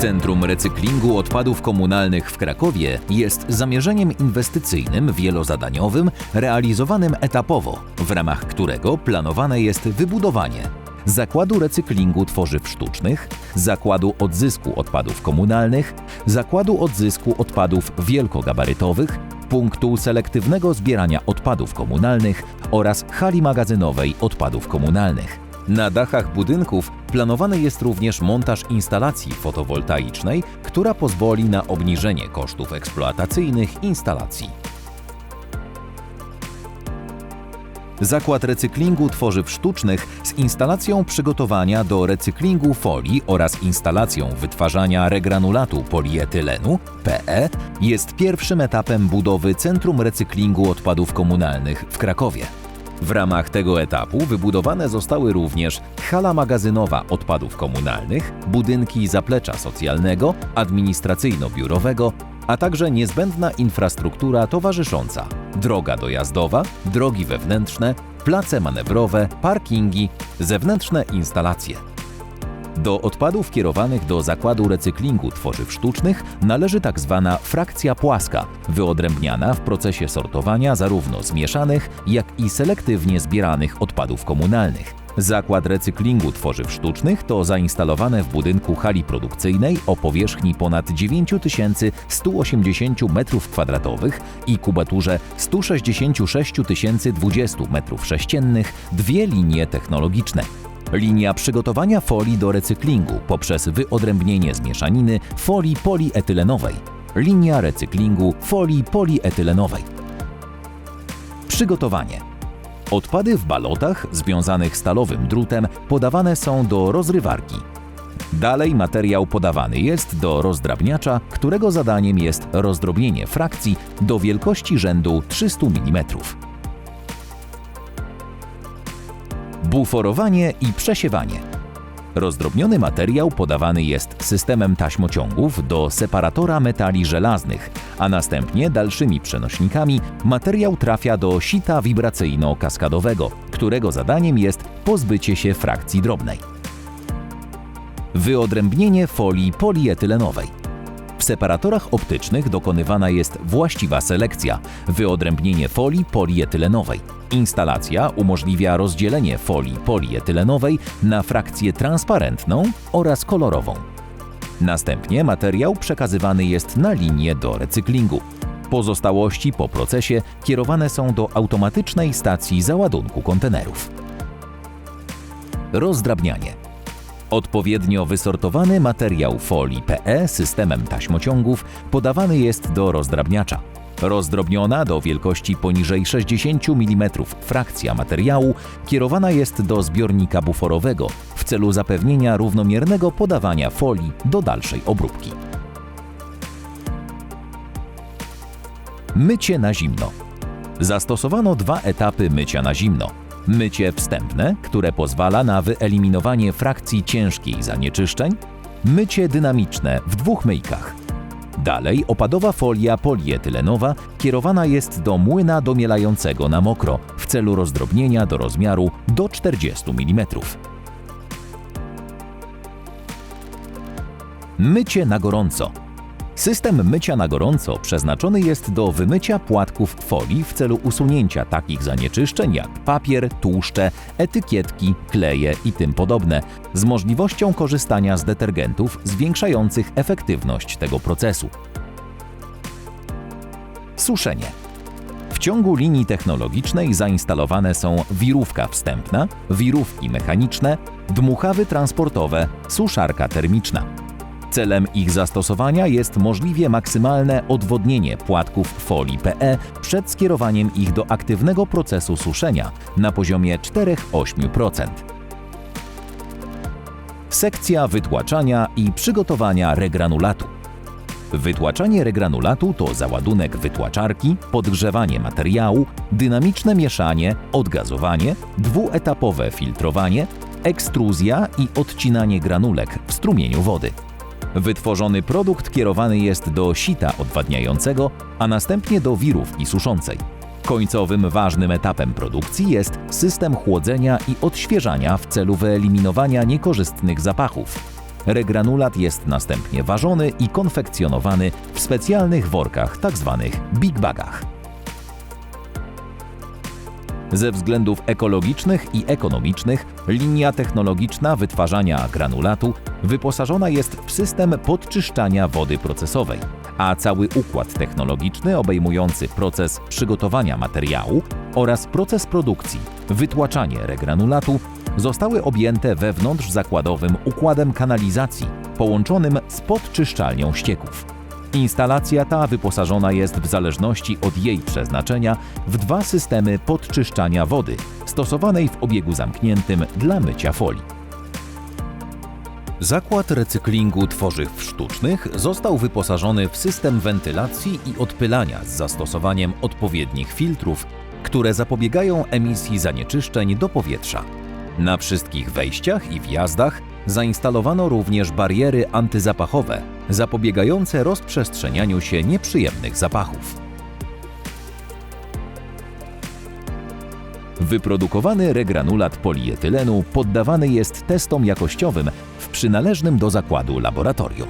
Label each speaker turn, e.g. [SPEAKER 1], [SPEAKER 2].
[SPEAKER 1] Centrum Recyklingu Odpadów Komunalnych w Krakowie jest zamierzeniem inwestycyjnym wielozadaniowym realizowanym etapowo, w ramach którego planowane jest wybudowanie Zakładu Recyklingu Tworzyw Sztucznych, Zakładu Odzysku Odpadów Komunalnych, Zakładu Odzysku Odpadów Wielkogabarytowych, punktu selektywnego zbierania odpadów komunalnych oraz hali magazynowej odpadów komunalnych. Na dachach budynków planowany jest również montaż instalacji fotowoltaicznej, która pozwoli na obniżenie kosztów eksploatacyjnych instalacji. Zakład recyklingu tworzyw sztucznych z instalacją przygotowania do recyklingu folii oraz instalacją wytwarzania regranulatu polietylenu PE jest pierwszym etapem budowy Centrum Recyklingu Odpadów Komunalnych w Krakowie. W ramach tego etapu wybudowane zostały również hala magazynowa odpadów komunalnych, budynki zaplecza socjalnego, administracyjno-biurowego, a także niezbędna infrastruktura towarzysząca droga dojazdowa, drogi wewnętrzne, place manewrowe, parkingi, zewnętrzne instalacje. Do odpadów kierowanych do zakładu recyklingu tworzyw sztucznych należy tak zwana frakcja płaska, wyodrębniana w procesie sortowania zarówno zmieszanych, jak i selektywnie zbieranych odpadów komunalnych. Zakład recyklingu tworzyw sztucznych to zainstalowane w budynku hali produkcyjnej o powierzchni ponad 9180 m2 i kubaturze 166 020 m3 dwie linie technologiczne. Linia przygotowania folii do recyklingu poprzez wyodrębnienie z mieszaniny folii polietylenowej. Linia recyklingu folii polietylenowej. Przygotowanie. Odpady w balotach związanych stalowym drutem podawane są do rozrywarki. Dalej materiał podawany jest do rozdrabniacza, którego zadaniem jest rozdrobnienie frakcji do wielkości rzędu 300 mm. Buforowanie i przesiewanie. Rozdrobniony materiał podawany jest systemem taśmociągów do separatora metali żelaznych, a następnie dalszymi przenośnikami materiał trafia do sita wibracyjno-kaskadowego, którego zadaniem jest pozbycie się frakcji drobnej. Wyodrębnienie folii polietylenowej. W separatorach optycznych dokonywana jest właściwa selekcja, wyodrębnienie folii polietylenowej. Instalacja umożliwia rozdzielenie folii polietylenowej na frakcję transparentną oraz kolorową. Następnie materiał przekazywany jest na linię do recyklingu. Pozostałości po procesie kierowane są do automatycznej stacji załadunku kontenerów. Rozdrabnianie. Odpowiednio wysortowany materiał folii PE systemem taśmociągów podawany jest do rozdrabniacza. Rozdrobniona do wielkości poniżej 60 mm frakcja materiału kierowana jest do zbiornika buforowego w celu zapewnienia równomiernego podawania folii do dalszej obróbki. Mycie na zimno. Zastosowano dwa etapy mycia na zimno. Mycie wstępne, które pozwala na wyeliminowanie frakcji ciężkiej zanieczyszczeń, mycie dynamiczne w dwóch myjkach. Dalej opadowa folia polietylenowa kierowana jest do młyna domielającego na mokro w celu rozdrobnienia do rozmiaru do 40 mm. Mycie na gorąco. System mycia na gorąco przeznaczony jest do wymycia płatków folii w celu usunięcia takich zanieczyszczeń jak papier, tłuszcze, etykietki, kleje i tym podobne, z możliwością korzystania z detergentów zwiększających efektywność tego procesu. Suszenie. W ciągu linii technologicznej zainstalowane są wirówka wstępna, wirówki mechaniczne, dmuchawy transportowe, suszarka termiczna. Celem ich zastosowania jest możliwie maksymalne odwodnienie płatków folii PE przed skierowaniem ich do aktywnego procesu suszenia na poziomie 4-8%. Sekcja wytłaczania i przygotowania regranulatu. Wytłaczanie regranulatu to załadunek wytłaczarki, podgrzewanie materiału, dynamiczne mieszanie, odgazowanie, dwuetapowe filtrowanie, ekstruzja i odcinanie granulek w strumieniu wody. Wytworzony produkt kierowany jest do sita odwadniającego, a następnie do wirówki suszącej. Końcowym ważnym etapem produkcji jest system chłodzenia i odświeżania w celu wyeliminowania niekorzystnych zapachów. Regranulat jest następnie ważony i konfekcjonowany w specjalnych workach, tzw. big bagach. Ze względów ekologicznych i ekonomicznych linia technologiczna wytwarzania granulatu wyposażona jest w system podczyszczania wody procesowej, a cały układ technologiczny obejmujący proces przygotowania materiału oraz proces produkcji, wytłaczanie regranulatu zostały objęte wewnątrz zakładowym układem kanalizacji połączonym z podczyszczalnią ścieków. Instalacja ta wyposażona jest w zależności od jej przeznaczenia w dwa systemy podczyszczania wody, stosowanej w obiegu zamkniętym dla mycia folii. Zakład recyklingu tworzyw sztucznych został wyposażony w system wentylacji i odpylania z zastosowaniem odpowiednich filtrów, które zapobiegają emisji zanieczyszczeń do powietrza. Na wszystkich wejściach i wjazdach zainstalowano również bariery antyzapachowe, zapobiegające rozprzestrzenianiu się nieprzyjemnych zapachów. Wyprodukowany regranulat polietylenu poddawany jest testom jakościowym w przynależnym do zakładu laboratorium.